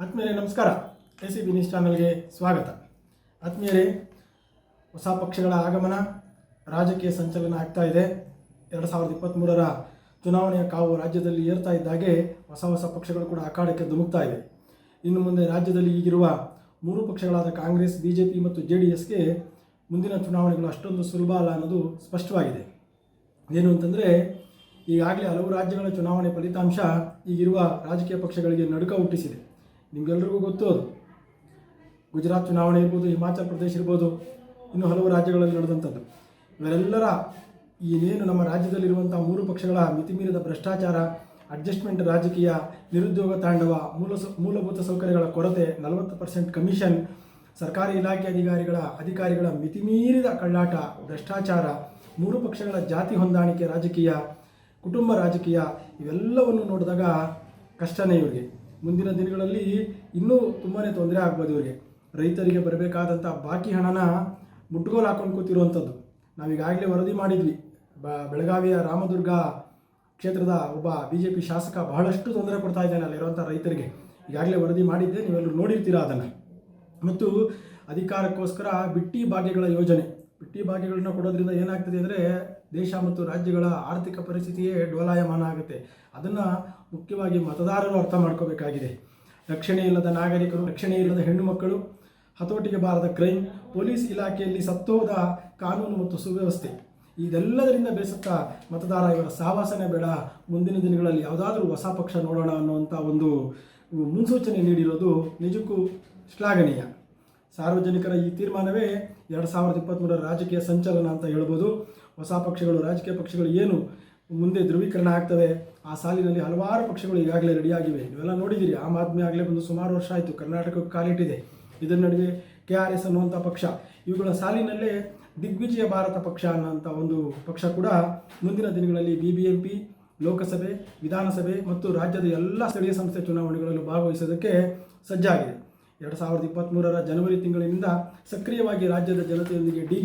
ಆತ್ಮೀಯರೇ, ನಮಸ್ಕಾರ. A C B news ಚಾನಲ್ಗೆ ಸ್ವಾಗತ. ಆತ್ಮೀಯರೇ, ಹೊಸ ಪಕ್ಷಗಳ ಆಗಮನ ರಾಜಕೀಯ ಸಂಚಲನ ಆಗ್ತಾ ಇದೆ. ಎರಡು ಸಾವಿರದ ಇಪ್ಪತ್ತ್ಮೂರರ ಚುನಾವಣೆಯ ಕಾವು ರಾಜ್ಯದಲ್ಲಿ ಏರ್ತಾ ಇದ್ದಾಗೆ ಹೊಸ ಹೊಸ ಪಕ್ಷಗಳು ಕೂಡ ಅಖಾಡಕ್ಕೆ ಧುಮುಕ್ತಾ ಇವೆ. ಇನ್ನು ಮುಂದೆ ರಾಜ್ಯದಲ್ಲಿ ಈಗಿರುವ ಮೂರು ಪಕ್ಷಗಳಾದ ಕಾಂಗ್ರೆಸ್, ಬಿ ಜೆ ಪಿ ಮತ್ತು ಜೆ ಡಿ ಎಸ್ಗೆ ಮುಂದಿನ ಚುನಾವಣೆಗಳು ಅಷ್ಟೊಂದು ಸುಲಭ ಅಲ್ಲ ಅನ್ನೋದು ಸ್ಪಷ್ಟವಾಗಿದೆ. ಏನು ಅಂತಂದರೆ, ಈಗಾಗಲೇ ಹಲವು ರಾಜ್ಯಗಳ ಚುನಾವಣೆ ಫಲಿತಾಂಶ ಈಗಿರುವ ರಾಜಕೀಯ ಪಕ್ಷಗಳಿಗೆ ನಡುಕ ಹುಟ್ಟಿಸಿದೆ. ನಿಮಗೆಲ್ರಿಗೂ ಗೊತ್ತು. ಅದು ಗುಜರಾತ್ ಚುನಾವಣೆ ಇರ್ಬೋದು, ಹಿಮಾಚಲ ಪ್ರದೇಶ ಇರ್ಬೋದು, ಇನ್ನು ಹಲವು ರಾಜ್ಯಗಳಲ್ಲಿ ನಡೆದಂಥದ್ದು. ಇವರೆಲ್ಲರ ಏನೇನು ನಮ್ಮ ರಾಜ್ಯದಲ್ಲಿರುವಂಥ ಮೂರು ಪಕ್ಷಗಳ ಮಿತಿಮೀರಿದ ಭ್ರಷ್ಟಾಚಾರ, ಅಡ್ಜಸ್ಟ್ಮೆಂಟ್ ರಾಜಕೀಯ, ನಿರುದ್ಯೋಗ ತಾಂಡವ, ಮೂಲ ಮೂಲಭೂತ ಸೌಕರ್ಯಗಳ ಕೊರತೆ, ನಲವತ್ತು ಪರ್ಸೆಂಟ್ ಕಮಿಷನ್, ಸರ್ಕಾರಿ ಇಲಾಖೆ ಅಧಿಕಾರಿಗಳ ಅಧಿಕಾರಿಗಳ ಮಿತಿಮೀರಿದ ಕಳ್ಳಾಟ, ಭ್ರಷ್ಟಾಚಾರ, ಮೂರು ಪಕ್ಷಗಳ ಜಾತಿ ಹೊಂದಾಣಿಕೆ ರಾಜಕೀಯ, ಕುಟುಂಬ ರಾಜಕೀಯ, ಇವೆಲ್ಲವನ್ನು ನೋಡಿದಾಗ ಕಷ್ಟನೇ ಇವರಿಗೆ. ಮುಂದಿನ ದಿನಗಳಲ್ಲಿ ಇನ್ನೂ ತುಂಬಾ ತೊಂದರೆ ಆಗ್ಬೋದು ಇವರಿಗೆ. ರೈತರಿಗೆ ಬರಬೇಕಾದಂಥ ಬಾಕಿ ಹಣನ ಮುಟ್ಟುಗೋಲು ಹಾಕೊಂಡು ಕೂತಿರುವಂಥದ್ದು. ನಾವೀಗಾಗಲೇ ವರದಿ ಮಾಡಿದ್ವಿ. ಬ, ಬೆಳಗಾವಿಯ ರಾಮದುರ್ಗ ಕ್ಷೇತ್ರದ ಒಬ್ಬ ಬಿ ಜೆ ಪಿ ಶಾಸಕ ಬಹಳಷ್ಟು ತೊಂದರೆ ಕೊಡ್ತಾ ಇದ್ದಾನೆ ಅಲ್ಲಿರುವಂಥ ರೈತರಿಗೆ. ಈಗಾಗಲೇ ವರದಿ ಮಾಡಿದ್ದೆ, ನೀವೆಲ್ಲರೂ ನೋಡಿರ್ತೀರಾ ಅದನ್ನು. ಮತ್ತು ಅಧಿಕಾರಕ್ಕೋಸ್ಕರ ಬಿಟ್ಟಿ ಭಾಗ್ಯಗಳ ಯೋಜನೆ. ಬಿಟ್ಟಿ ಭಾಗ್ಯಗಳನ್ನ ಕೊಡೋದ್ರಿಂದ ಏನಾಗ್ತದೆ ಅಂದರೆ ದೇಶ ಮತ್ತು ರಾಜ್ಯಗಳ ಆರ್ಥಿಕ ಪರಿಸ್ಥಿತಿಯೇ ಡೋಲಾಯಮಾನ ಆಗುತ್ತೆ. ಅದನ್ನು ಮುಖ್ಯವಾಗಿ ಮತದಾರರು ಅರ್ಥ ಮಾಡ್ಕೋಬೇಕಾಗಿದೆ. ರಕ್ಷಣೆ ಇಲ್ಲದ ನಾಗರಿಕರು, ರಕ್ಷಣೆ ಇಲ್ಲದ ಹೆಣ್ಣು ಮಕ್ಕಳು, ಹತೋಟಿಗೆ ಬಾರದ ಕ್ರೈಮ್ ಪೊಲೀಸ್ ಇಲಾಖೆಯಲ್ಲಿ ಸತ್ತೋದ ಕಾನೂನು ಮತ್ತು ಸುವ್ಯವಸ್ಥೆ. ಇದೆಲ್ಲದರಿಂದ ಬೇಸತ್ತ ಮತದಾರ ಇವರ ಸಹವಾಸನೆ ಬೇಡ. ಮುಂದಿನ ದಿನಗಳಲ್ಲಿ ಯಾವುದಾದ್ರೂ ಹೊಸ ಪಕ್ಷ ನೋಡೋಣ ಅನ್ನುವಂಥ ಒಂದು ಮುನ್ಸೂಚನೆ ನೀಡಿರೋದು ನಿಜಕ್ಕೂ ಶ್ಲಾಘನೀಯ. ಸಾರ್ವಜನಿಕರ ಈ ತೀರ್ಮಾನವೇ ಎರಡು ಸಾವಿರದ ಇಪ್ಪತ್ತ್ಮೂರರ ರಾಜಕೀಯ ಸಂಚಲನ ಅಂತ ಹೇಳ್ಬೋದು. ಹೊಸ ಪಕ್ಷಗಳು, ರಾಜಕೀಯ ಪಕ್ಷಗಳು ಏನು ಮುಂದೆ ಧ್ರುವೀಕರಣ ಆಗ್ತವೆ, ಆ ಸಾಲಿನಲ್ಲಿ ಹಲವಾರು ಪಕ್ಷಗಳು ಈಗಾಗಲೇ ರೆಡಿಯಾಗಿವೆ ನೀವೆಲ್ಲ ನೋಡಿದ್ದೀರಿ, ಆಮ್ ಆದ್ಮಿ ಆಗಲೇ ಬಂದು ಸುಮಾರು ವರ್ಷ ಆಯಿತು ಕರ್ನಾಟಕಕ್ಕೆ ಕಾಲಿಟ್ಟಿದೆ. ಇದರ ನಡುವೆ ಕೆ ಆರ್ ಎಸ್ ಅನ್ನುವಂಥ ಪಕ್ಷ, ಇವುಗಳ ಸಾಲಿನಲ್ಲೇ ದಿಗ್ವಿಜಯ ಭಾರತ ಪಕ್ಷ ಅನ್ನೋಂಥ ಒಂದು ಪಕ್ಷ ಕೂಡ ಮುಂದಿನ ದಿನಗಳಲ್ಲಿ ಬಿ ಬಿ ಎಂ ಪಿ ಲೋಕಸಭೆ, ವಿಧಾನಸಭೆ ಮತ್ತು ರಾಜ್ಯದ ಎಲ್ಲ ಸ್ಥಳೀಯ ಸಂಸ್ಥೆ ಚುನಾವಣೆಗಳಲ್ಲೂ ಭಾಗವಹಿಸೋದಕ್ಕೆ ಸಜ್ಜಾಗಿದೆ. ಎರಡು ಸಾವಿರದ ಇಪ್ಪತ್ತ್ಮೂರರ ಜನವರಿ ತಿಂಗಳಿನಿಂದ ಸಕ್ರಿಯವಾಗಿ ರಾಜ್ಯದ ಜನತೆಯೊಂದಿಗೆ ಡಿ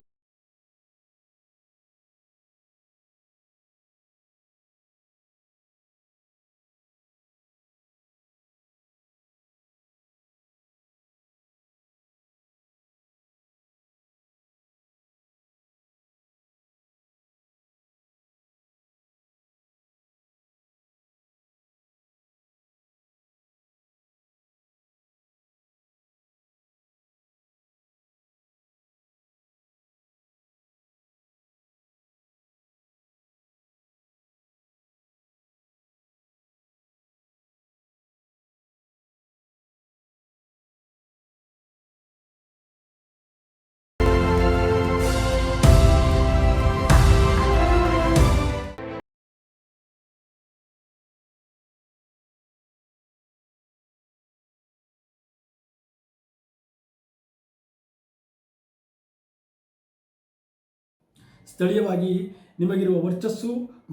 ಸ್ಥಳೀಯವಾಗಿ ನಿಮಗಿರುವ ವರ್ಚಸ್ಸು,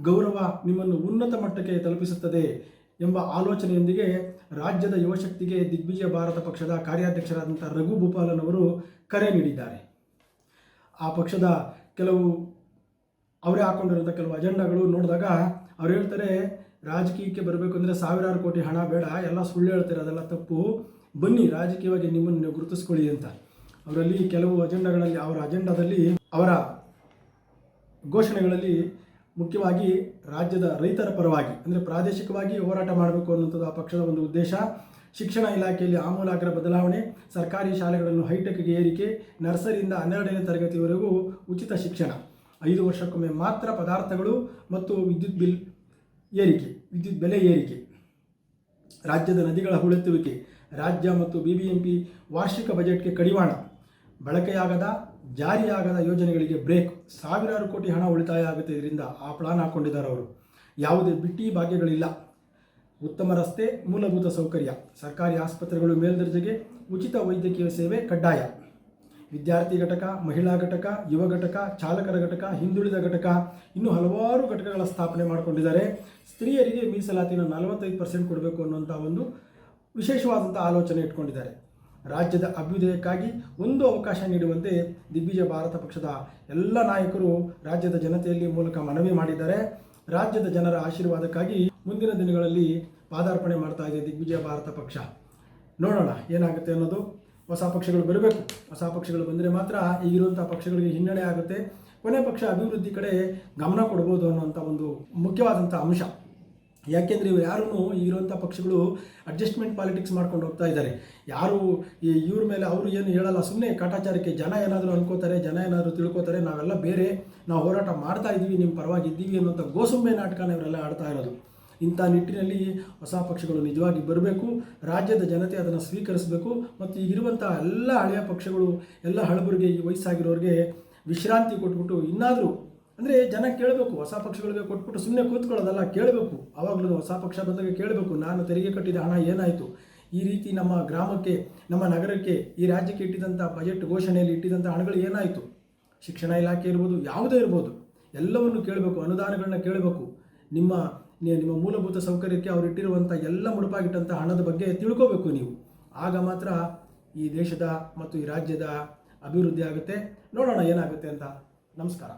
ಗೌರವ ನಿಮ್ಮನ್ನು ಉನ್ನತ ಮಟ್ಟಕ್ಕೆ ತಲುಪಿಸುತ್ತದೆ ಎಂಬ ಆಲೋಚನೆಯೊಂದಿಗೆ ರಾಜ್ಯದ ಯುವಶಕ್ತಿಗೆ ದಿಗ್ವಿಜಯ ಭಾರತ ಪಕ್ಷದ ಕಾರ್ಯಾಧ್ಯಕ್ಷರಾದಂಥ ರಘು ಭೂಪಾಲನ್ ಅವರು ಕರೆ ನೀಡಿದ್ದಾರೆ. ಆ ಪಕ್ಷದ ಕೆಲವು, ಅವರೇ ಹಾಕೊಂಡಿರುವಂಥ ಕೆಲವು ಅಜೆಂಡಾಗಳು ನೋಡಿದಾಗ ಅವ್ರು ಹೇಳ್ತಾರೆ, ರಾಜಕೀಯಕ್ಕೆ ಬರಬೇಕು ಅಂದರೆ ಸಾವಿರಾರು ಕೋಟಿ ಹಣ ಬೇಡ, ಎಲ್ಲ ಸುಳ್ಳು ಹೇಳ್ತಾರೆ, ಅದೆಲ್ಲ ತಪ್ಪು. ಬನ್ನಿ, ರಾಜಕೀಯವಾಗಿ ನಿಮ್ಮನ್ನು ಗುರುತಿಸ್ಕೊಳ್ಳಿ ಅಂತ. ಅವರಲ್ಲಿ ಕೆಲವು ಅಜೆಂಡಾಗಳಲ್ಲಿ, ಅವರ ಅಜೆಂಡಾದಲ್ಲಿ ಅವರ ಘೋಷಣೆಗಳಲ್ಲಿ ಮುಖ್ಯವಾಗಿ ರಾಜ್ಯದ ರೈತರ ಪರವಾಗಿ, ಅಂದರೆ ಪ್ರಾದೇಶಿಕವಾಗಿ ಹೋರಾಟ ಮಾಡಬೇಕು ಅನ್ನುವಂಥದ್ದು ಆ ಪಕ್ಷದ ಒಂದು ಉದ್ದೇಶ. ಶಿಕ್ಷಣ ಇಲಾಖೆಯಲ್ಲಿ ಆಮೂಲಾಗ್ರ ಬದಲಾವಣೆ, ಸರ್ಕಾರಿ ಶಾಲೆಗಳನ್ನು ಹೈಟೆಕ್ಗೆ ಏರಿಕೆ, ನರ್ಸರಿಯಿಂದ ಹನ್ನೆರಡನೇ ತರಗತಿವರೆಗೂ ಉಚಿತ ಶಿಕ್ಷಣ. ಐದು ವರ್ಷಕ್ಕೊಮ್ಮೆ ಮಾತ್ರ ಪದಾರ್ಥಗಳು ಮತ್ತು ವಿದ್ಯುತ್ ಬಿಲ್ ಏರಿಕೆ, ವಿದ್ಯುತ್ ಬೆಲೆ ಏರಿಕೆ. ರಾಜ್ಯದ ನದಿಗಳ ಹೂಳೆತ್ತುವಿಕೆ, ರಾಜ್ಯ ಮತ್ತು ಬಿಬಿಎಂಪಿ ವಾರ್ಷಿಕ ಬಜೆಟ್ಗೆ ಕಡಿವಾಣ. ಬಳಕೆಯಾಗದ ಜಾರಿಯಾಗದ ಯೋಜನೆಗಳಿಗೆ ಬ್ರೇಕ್. ಸಾವಿರಾರು ಕೋಟಿ ಹಣ ಉಳಿತಾಯ ಆಗುತ್ತೆ ಇದರಿಂದ, ಆ ಪ್ಲಾನ್ ಹಾಕ್ಕೊಂಡಿದ್ದಾರೆ ಅವರು. ಯಾವುದೇ ಬಿಟ್ಟಿ ಭಾಗ್ಯಗಳಿಲ್ಲ. ಉತ್ತಮ ರಸ್ತೆ, ಮೂಲಭೂತ ಸೌಕರ್ಯ. ಸರ್ಕಾರಿ ಆಸ್ಪತ್ರೆಗಳು ಮೇಲ್ದರ್ಜೆಗೆ ಉಚಿತ ವೈದ್ಯಕೀಯ ಸೇವೆ ಕಡ್ಡಾಯ. ವಿದ್ಯಾರ್ಥಿ ಘಟಕ, ಮಹಿಳಾ ಘಟಕ, ಯುವ ಘಟಕ, ಚಾಲಕರ ಘಟಕ, ಹಿಂದುಳಿದ ಘಟಕ ಇನ್ನೂ ಹಲವಾರು ಘಟಕಗಳ ಸ್ಥಾಪನೆ ಮಾಡಿಕೊಂಡಿದ್ದಾರೆ. ಸ್ತ್ರೀಯರಿಗೆ ಮೀಸಲಾತಿನ ನಲವತ್ತೈದು ಪರ್ಸೆಂಟ್ ಕೊಡಬೇಕು ಅನ್ನುವಂಥ ಒಂದು ವಿಶೇಷವಾದಂಥ ಆಲೋಚನೆ ಇಟ್ಕೊಂಡಿದ್ದಾರೆ. ರಾಜ್ಯದ ಅಭ್ಯುದಯಕ್ಕಾಗಿ ಒಂದು ಅವಕಾಶ ನೀಡುವಂತೆ ದಿಗ್ವಿಜಯ ಭಾರತ ಪಕ್ಷದ ಎಲ್ಲ ನಾಯಕರು ರಾಜ್ಯದ ಜನತೆಯಲ್ಲಿ ಮೂಲಕ ಮನವಿ ಮಾಡಿದ್ದಾರೆ. ರಾಜ್ಯದ ಜನರ ಆಶೀರ್ವಾದಕ್ಕಾಗಿ ಮುಂದಿನ ದಿನಗಳಲ್ಲಿ ಪಾದಾರ್ಪಣೆ ಮಾಡ್ತಾ ಇದೆ ದಿಗ್ವಿಜಯ ಭಾರತ ಪಕ್ಷ. ನೋಡೋಣ ಏನಾಗುತ್ತೆ ಅನ್ನೋದು. ಹೊಸ ಪಕ್ಷಗಳು ಬರಬೇಕು. ಹೊಸ ಪಕ್ಷಗಳು ಬಂದರೆ ಮಾತ್ರ ಈಗಿರುವಂಥ ಪಕ್ಷಗಳಿಗೆ ಹಿನ್ನಡೆ ಆಗುತ್ತೆ. ಕೊನೆ ಪಕ್ಷ ಅಭಿವೃದ್ಧಿ ಕಡೆ ಗಮನ ಕೊಡ್ಬೋದು ಅನ್ನುವಂಥ ಒಂದು ಮುಖ್ಯವಾದಂಥ ಅಂಶ. ಯಾಕೆಂದರೆ ಇವರು ಯಾರೂ ಇರುವಂಥ ಪಕ್ಷಗಳು ಅಡ್ಜಸ್ಟ್ಮೆಂಟ್ ಪಾಲಿಟಿಕ್ಸ್ ಮಾಡ್ಕೊಂಡು ಹೋಗ್ತಾ ಇದ್ದಾರೆ. ಯಾರು ಈ ಇವ್ರ ಮೇಲೆ ಅವರು ಏನು ಹೇಳಲ್ಲ ಸುಮ್ಮನೆ ಕಾಟಾಚಾರಕ್ಕೆ ಜನ ಏನಾದರೂ ಅನ್ಕೋತಾರೆ, ಜನ ಏನಾದರೂ ತಿಳ್ಕೊತಾರೆ, ನಾವೆಲ್ಲ ಬೇರೆ, ನಾವು ಹೋರಾಟ ಮಾಡ್ತಾ ಇದ್ದೀವಿ ನಿಮ್ಮ ಪರವಾಗಿ ಇದ್ದೀವಿ ಅನ್ನೋಂಥ ಗೋಸುಂಬೆ ನಾಟಕನ ಇವರೆಲ್ಲ ಆಡ್ತಾ ಇರೋದು. ಇಂಥ ನಿಟ್ಟಿನಲ್ಲಿ ಹೊಸ ಪಕ್ಷಗಳು ನಿಜವಾಗಿ ಬರಬೇಕು, ರಾಜ್ಯದ ಜನತೆ ಅದನ್ನು ಸ್ವೀಕರಿಸಬೇಕು, ಮತ್ತು ಈಗಿರುವಂಥ ಎಲ್ಲ ಹಳೆಯ ಪಕ್ಷಗಳು, ಎಲ್ಲ ಹಳಬರಿಗೆ ಈ ವಯಸ್ಸಾಗಿರೋರಿಗೆ ವಿಶ್ರಾಂತಿ ಕೊಟ್ಬಿಟ್ಟು ಇನ್ನಾದರೂ ಅಂದರೆ ಜನ ಕೇಳಬೇಕು, ಹೊಸ ಪಕ್ಷಗಳಿಗೆ ಕೊಟ್ಬಿಟ್ಟು ಸುಮ್ಮನೆ ಕೂತ್ಕೊಳ್ಳೋದಲ್ಲ, ಕೇಳಬೇಕು. ಅವಾಗಲೂ ಹೊಸ ಪಕ್ಷ ಬಂದಾಗ ಕೇಳಬೇಕು, ನಾನು ತೆರಿಗೆ ಕಟ್ಟಿದ ಹಣ ಏನಾಯಿತು? ಈ ರೀತಿ ನಮ್ಮ ಗ್ರಾಮಕ್ಕೆ, ನಮ್ಮ ನಗರಕ್ಕೆ, ಈ ರಾಜ್ಯಕ್ಕೆ ಇಟ್ಟಿದ್ದಂಥ ಬಜೆಟ್ ಘೋಷಣೆಯಲ್ಲಿ ಇಟ್ಟಿದ್ದಂಥ ಹಣಗಳು ಏನಾಯಿತು? ಶಿಕ್ಷಣ ಇಲಾಖೆ ಇರ್ಬೋದು, ಯಾವುದೇ ಇರ್ಬೋದು, ಎಲ್ಲವನ್ನು ಕೇಳಬೇಕು, ಅನುದಾನಗಳನ್ನ ಕೇಳಬೇಕು. ನಿಮ್ಮ ನಿಮ್ಮ ಮೂಲಭೂತ ಸೌಕರ್ಯಕ್ಕೆ ಅವರು ಇಟ್ಟಿರುವಂಥ ಎಲ್ಲ ಮುಡುಪಾಗಿಟ್ಟಂಥ ಹಣದ ಬಗ್ಗೆ ತಿಳ್ಕೋಬೇಕು ನೀವು. ಆಗ ಮಾತ್ರ ಈ ದೇಶದ ಮತ್ತು ಈ ರಾಜ್ಯದ ಅಭಿವೃದ್ಧಿ ಆಗುತ್ತೆ. ನೋಡೋಣ ಏನಾಗುತ್ತೆ ಅಂತ. ನಮಸ್ಕಾರ.